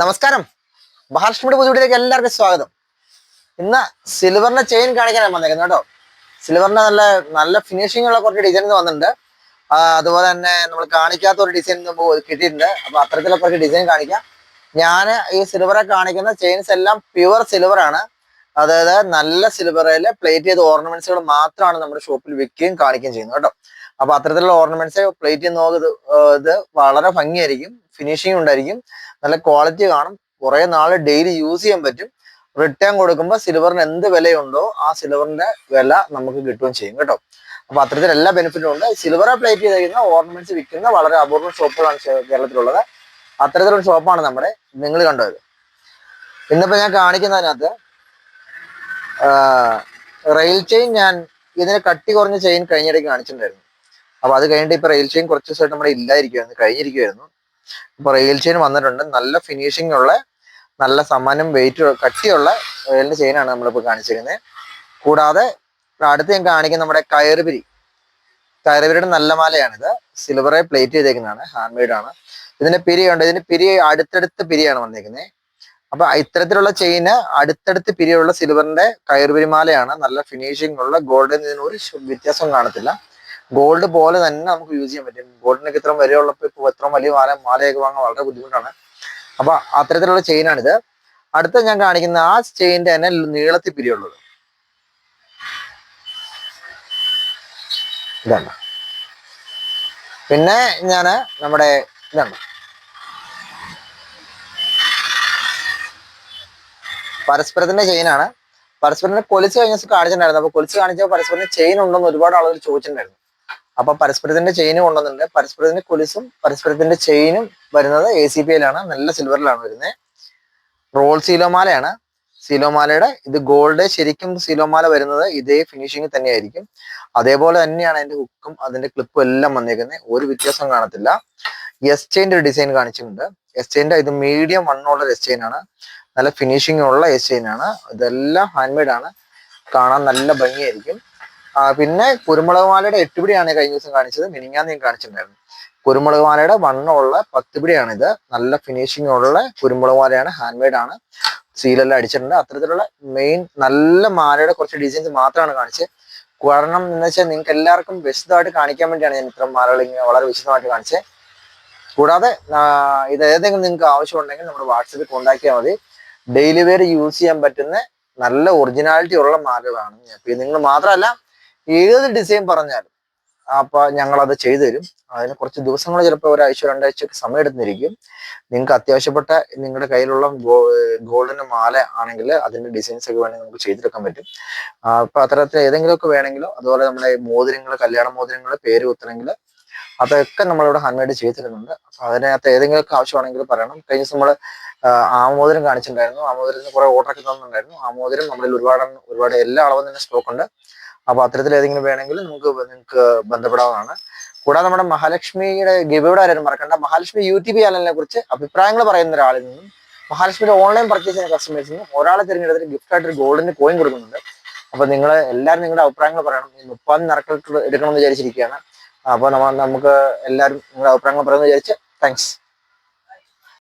നമസ്കാരം. മഹാലക്ഷ്മിയുടെ പുതുവിടിയിലേക്ക് എല്ലാവർക്കും സ്വാഗതം. ഇന്ന് സിൽവറിന്റെ ചെയിൻ കാണിക്കാനാണ് വന്നേക്കുന്നത് കേട്ടോ. സിൽവറിന്റെ നല്ല നല്ല ഫിനിഷിംഗ് ഉള്ള കുറച്ച് ഡിസൈൻസ് വന്നിട്ടുണ്ട്. അതുപോലെ തന്നെ നമ്മൾ കാണിക്കാത്ത ഒരു ഡിസൈൻ കിട്ടിയിട്ടുണ്ട്. അപ്പൊ അത്തരത്തിലുള്ള കുറച്ച് ഡിസൈൻ കാണിക്കാം. ഞാൻ ഈ സിൽവറെ കാണിക്കുന്ന ചെയിൻസ് എല്ലാം പ്യുവർ സിൽവർ ആണ്. അതായത് നല്ല സിൽവറിലെ പ്ലേറ്റ് ചെയ്ത ഓർണമെന്റ്സുകൾ മാത്രമാണ് നമ്മുടെ ഷോപ്പിൽ വിൽക്കുകയും കാണിക്കുകയും ചെയ്യുന്നത് കേട്ടോ. അപ്പൊ അത്തരത്തിലുള്ള ഓർണമെന്റ്സ് പ്ലേറ്റ് നോക്കുന്നത് ഇത് വളരെ ഭംഗിയായിരിക്കും. ഫിനിഷിംഗ് ഉണ്ടായിരിക്കും. നല്ല ക്വാളിറ്റി കാണും. കുറെ നാൾ ഡെയിലി യൂസ് ചെയ്യാൻ പറ്റും. റിട്ടേൺ കൊടുക്കുമ്പോൾ സിൽവറിന് എന്ത് വിലയുണ്ടോ ആ സിൽവറിന്റെ വില നമുക്ക് കിട്ടുകയും ചെയ്യും കേട്ടോ. അപ്പൊ അത്തരത്തിൽ എല്ലാ ബെനിഫിറ്റും ഉണ്ട്. സിൽവറെ പ്ലേറ്റ് ചെയ്തിരിക്കുന്ന ഓർണമെന്റ്സ് വിൽക്കുന്ന വളരെ അപൂർവ ഷോപ്പുകളാണ് കേരളത്തിലുള്ളത്. അത്തരത്തിലുള്ള ഷോപ്പാണ് നമ്മുടെ. നിങ്ങൾ കണ്ടത്. ഇന്നിപ്പോ ഞാൻ കാണിക്കുന്നതിനകത്ത് റെയിൽ ചെയിൻ ഞാൻ ഇതിന് കട്ടി കുറഞ്ഞ ചെയിൻ കഴിഞ്ഞിടയ്ക്ക് കാണിച്ചിട്ടുണ്ടായിരുന്നു. അപ്പൊ അത് കഴിഞ്ഞിട്ട് ഇപ്പൊ റെയിൽ ചെയിൻ കുറച്ച് ദിവസമായിട്ട് നമ്മുടെ ഇല്ലായിരിക്കുമായിരുന്നു കഴിഞ്ഞിരിക്കുമായിരുന്നു ഇപ്പൊ റെയിൽ ചെയിൻ വന്നിട്ടുണ്ട്. നല്ല ഫിനിഷിംഗ് ഉള്ള നല്ല സമാനം വെയിറ്റ് കട്ടിയുള്ള റെയിലിന്റെ ചെയിനാണ് നമ്മളിപ്പോൾ കാണിച്ചിരിക്കുന്നത് കൂടാതെ അടുത്ത് ഞാൻ കാണിക്കുന്ന നമ്മുടെ കയറുപിരി. കയറുപിരിയുടെ നല്ല മാലയാണിത്. സിൽവറെ പ്ലേറ്റ് ചെയ്തേക്കുന്നതാണ്. ഹാൻഡ് മെയ്ഡ് ആണ്. ഇതിന്റെ പിരി ഉണ്ട് ഇതിന്റെ പിരി അടുത്തടുത്ത് പിരിയാണ് വന്നേക്കുന്നത് അപ്പൊ ഇത്തരത്തിലുള്ള ചെയിന് അടുത്തടുത്ത് പിരിയുള്ള സിൽവറിന്റെ കയറുപിരിമാലയാണ് നല്ല ഫിനിഷിംഗ് ഉള്ള ഗോൾഡിന് ഇതിന് ഒരു കാണത്തില്ല. ഗോൾഡ് പോലെ തന്നെ നമുക്ക് യൂസ് ചെയ്യാൻ പറ്റും. ഗോൾഡിനൊക്കെ ഇത്ര വില ഉള്ളപ്പോൾ ഇപ്പോൾ ഇത്ര വലിയ മാല മാലയൊക്കെ വാങ്ങാൻ വളരെ ബുദ്ധിമുട്ടാണ്. അപ്പൊ അത്തരത്തിലുള്ള ചെയിനാണിത് അടുത്ത ഞാൻ കാണിക്കുന്ന ആ ചെയിന്റെ തന്നെ നീളത്തിൽ പിരിയുള്ളത്. ഇതാണ്. പിന്നെ ഞാൻ നമ്മുടെ ഇതാണ്. പരസ്പരത്തിന്റെ ചെയിനാണ് പരസ്പരത്തിന്റെ കൊലിച്ച് കഴിഞ്ഞ കാണിച്ചിട്ടുണ്ടായിരുന്നു. അപ്പൊ കൊലിച്ച് കാണിച്ചപ്പോൾ പരസ്പരത്തിന് ചെയിൻ ഉണ്ടെന്ന് ഒരുപാട് ആളുകൾ ചോദിച്ചിട്ടുണ്ടായിരുന്നു. അപ്പൊ പരസ്പരത്തിന്റെ ചെയിനും കൊണ്ടുവന്നിട്ടുണ്ട് പരസ്പരത്തിന്റെ കൊലിസും പരസ്പരത്തിന്റെ ചെയിനും വരുന്നത് എ സി പി എല്ലാണ് നല്ല സിൽവറിലാണ് വരുന്നത്. റോൾ സീലോമാലയാണ് സീലോമാലയുടെ ഇത് ഗോൾഡ് ശരിക്കും സീലോമാല വരുന്നത് ഇതേ ഫിനിഷിംഗ് തന്നെയായിരിക്കും. അതേപോലെ തന്നെയാണ് അതിന്റെ ഹുക്കും അതിന്റെ ക്ലിപ്പും എല്ലാം വന്നേക്കുന്നത്. ഒരു വ്യത്യാസം കാണത്തില്ല. എസ് ചെയിന്റെ ഒരു ഡിസൈൻ കാണിച്ചിട്ടുണ്ട്. എസ് ചെയിന്റെ ഇത് മീഡിയം വണ്ണുള്ള എസ് ചെയിൻ ആണ്. നല്ല ഫിനിഷിംഗ് ഉള്ള എസ് ചെയിൻ ആണ്. ഇതെല്ലാം ഹാൻഡ് മെയ്ഡ് ആണ്. കാണാൻ നല്ല ഭംഗിയായിരിക്കും. പിന്നെ കുരുമുളക് മാലയുടെ എട്ടുപിടിയാണ് കഴിഞ്ഞ ദിവസം കാണിച്ചത്. മിനിങ്ങാന്ന് ഞാൻ കാണിച്ചിട്ടുണ്ടായിരുന്നു. കുരുമുളക് മാലയുടെ വണ്ണമുള്ള പത്ത് പിടിയാണിത്. നല്ല ഫിനിഷിംഗ് ഉള്ള കുരുമുളക് മാലയാണ്. ഹാൻഡ് മെയ്ഡ് ആണ് സീലെല്ലാം അടിച്ചിട്ടുണ്ട്. അത്തരത്തിലുള്ള മെയിൻ നല്ല മാലയുടെ കുറച്ച് ഡിസൈൻസ് മാത്രമാണ് കാണിച്ചത്. കാരണം എന്ന് വെച്ചാൽ നിങ്ങൾക്ക് എല്ലാവർക്കും വിശദമായിട്ട് കാണിക്കാൻ വേണ്ടിയാണ് ഞാൻ ഇത്തരം മാലകൾ ഇങ്ങനെ വളരെ വിശദമായിട്ട് കാണിച്ചത്. കൂടാതെ ഇത് ഏതെങ്കിലും നിങ്ങൾക്ക് ആവശ്യമുണ്ടെങ്കിൽ നമ്മുടെ വാട്സപ്പിൽ കോൺടാക്ട് ചെയ്യാൽ മതി. ഡെയിലി വെയർ യൂസ് ചെയ്യാൻ പറ്റുന്ന നല്ല ഒറിജിനാലിറ്റി ഉള്ള മാലകളാണ് നിങ്ങൾ മാത്രമല്ല ഏത് ഡിസൈൻ പറഞ്ഞാലും അപ്പൊ ഞങ്ങൾ അത് ചെയ്തു തരും അതിന് കുറച്ച് ദിവസങ്ങൾ ചിലപ്പോൾ ഒരാഴ്ച രണ്ടാഴ്ചയൊക്കെ സമയം എടുത്തിരിക്കും നിങ്ങൾക്ക് അത്യാവശ്യപ്പെട്ട നിങ്ങളുടെ കയ്യിലുള്ള ഗോൾഡൻ മാല ആണെങ്കിൽ അതിന്റെ ഡിസൈൻസ് ഒക്കെ വേണമെങ്കിൽ നമുക്ക് ചെയ്തെടുക്കാൻ പറ്റും. അപ്പൊ അത്തരത്തിൽ ഏതെങ്കിലുമൊക്കെ വേണമെങ്കിലോ അതുപോലെ നമ്മുടെ മോതിരങ്ങൾ കല്യാണ മോതിരങ്ങൾ പേര് കുത്തണമെങ്കിൽ അതൊക്കെ നമ്മളിവിടെ ഹാൻഡ് ചെയ്തു ചെയ്ത് തരുന്നുണ്ട് അപ്പൊ അതിനകത്ത് ഏതെങ്കിലുമൊക്കെ ആവശ്യമാണെങ്കിൽ പറയണം. കഴിഞ്ഞ ദിവസം നമ്മൾ ആമോദരം കാണിച്ചിട്ടുണ്ടായിരുന്നു. ആമോദരത്തിന് കുറെ ഓർഡർ ഒക്കെ തന്നിട്ടുണ്ടായിരുന്നു. ആമോദരം നമ്മളിൽ ഒരുപാട് ഒരുപാട് എല്ലാ അളവും തന്നെ സ്റ്റോക്ക് ഉണ്ട്. അപ്പൊ അത്തരത്തിൽ ഏതെങ്കിലും വേണമെങ്കിൽ നമുക്ക് നിങ്ങൾക്ക് ബന്ധപ്പെടാവുന്നതാണ്. കൂടാതെ നമ്മുടെ മഹാലക്ഷ്മിയുടെ ഗിബയുടെ ആരും മറക്കണ്ട. മഹാലക്ഷ്മി യൂട്യൂബ് ചാനലിനെ കുറിച്ച് അഭിപ്രായങ്ങൾ പറയുന്ന ഒരാളിൽ നിന്നും മഹാലക്ഷ്മിയുടെ ഓൺലൈൻ പർച്ചേസ് ചെയ്യുന്ന കസ്റ്റമേഴ്സിൽ നിന്നും ഒരാളെ തിരഞ്ഞെടുത്തിട്ട് ഗിഫ്റ്റ് ആയിട്ട് ഒരു ഗോൾഡിന് കോയിൻ കൊടുക്കുന്നുണ്ട്. അപ്പൊ നിങ്ങൾ എല്ലാവരും നിങ്ങളുടെ അഭിപ്രായങ്ങൾ പറയണം. ഈ മുപ്പാം നറുക്കെടുക്കണമെന്ന് വിചാരിച്ചിരിക്കുകയാണ്. അപ്പോൾ നമ്മൾ നമുക്ക് എല്ലാവരും നിങ്ങളുടെ അഭിപ്രായങ്ങൾ പറയുന്നത് വിചാരിച്ച് താങ്ക്സ്